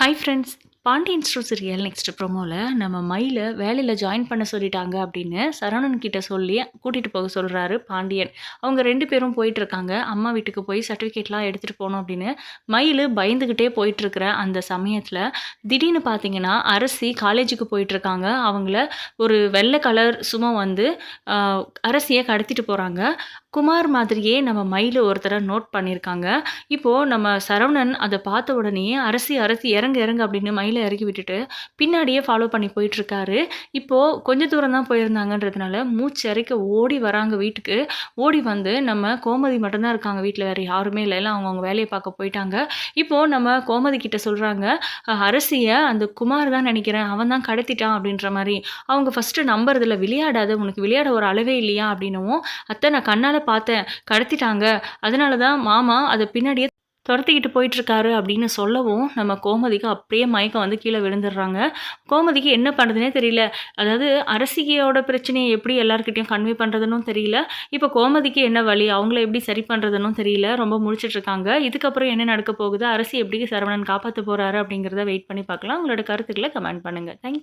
Hi friends Pandian store serial next ப்ரோமோவில் நம்ம மயில வேலையில் ஜாயின் பண்ண சொல்லிட்டாங்க அப்படின்னு சரவணன் கிட்ட சொல்லி கூட்டிகிட்டு போக சொல்கிறாரு பாண்டியன். அவங்க ரெண்டு பேரும் போயிட்டுருக்காங்க. அம்மா வீட்டுக்கு போய் சர்டிஃபிகேட்லாம் எடுத்துகிட்டு போகணும் அப்படின்னு மயில் பயந்துக்கிட்டே போயிட்டுருக்கிற அந்த சமயத்தில் திடீர்னு பார்த்தீங்கன்னா அரசி காலேஜுக்கு போயிட்டுருக்காங்க. அவங்கள ஒரு வெள்ளை கலர் சும்மா வந்து அரசியை கடத்திட்டு போகிறாங்க குமார் மாதிரியே நம்ம மயில் ஒருத்தரை நோட் பண்ணியிருக்காங்க. இப்போது நம்ம சரவணன் அதை பார்த்த உடனே அரசி அரசி இறங்க இறங்க அப்படின்னு மயிலை இறக்கி விட்டுட்டு பின்னாடியே ஃபாலோ பண்ணி போயிட்டுருக்காரு. இப்போது கொஞ்ச தூரம் தான் போயிருந்தாங்கன்றதுனால மூச்சு இறைக்க ஓடி வராங்க வீட்டுக்கு. ஓடி வந்து நம்ம கோமதி மட்டும்தான் இருக்காங்க வீட்டில் வேறு யாருமே இல்லை. எல்லாம் அவங்கவுங்க வேலையை பார்க்க போயிட்டாங்க. இப்போது நம்ம கோமதி கிட்ட சொல்கிறாங்க அரசியை அந்த குமார் தான் நினைக்கிறேன். அவன் தான் கடத்திட்டான். அப்படின்ற மாதிரி. அவங்க ஃபஸ்ட்டு நம்புறதில்ல விளையாடாத உனக்கு விளையாட ஒரு அளவே இல்லையா? அப்படின்னவும் அத்தை நான் கண்ணால் பார்த்தேன். கடத்திட்டாங்க. அதனால தான் மாமா அதை பின்னாடியே துரத்திக்கிட்டு போயிட்டுருக்காரு அப்படின்னு சொல்லவும் நம்ம கோமதிக்கு அப்படியே மயக்கம் வந்து கீழே விழுந்துடுறாங்க. கோமதிக்கு என்ன பண்ணுறதுனே தெரியல. அதாவது அரசிகையோட பிரச்சனையை எப்படி எல்லாருக்கிட்டையும் கன்வே பண்ணுறதுன்னு தெரியல. இப்போ கோமதிக்கு என்ன வழி? அவங்கள எப்படி சரி பண்ணுறதுன்னு தெரியல. ரொம்ப முடிச்சிட்ருக்காங்க இதுக்கப்புறம் என்ன நடக்க போகுது? அரசி எப்படி சரவணன் காப்பாற்ற போகிறாரு அப்படிங்கிறத வெயிட் பண்ணி பார்க்கலாம். உங்களோட கருத்துக்களை கமெண்ட் பண்ணுங்கள் தேங்க்யூ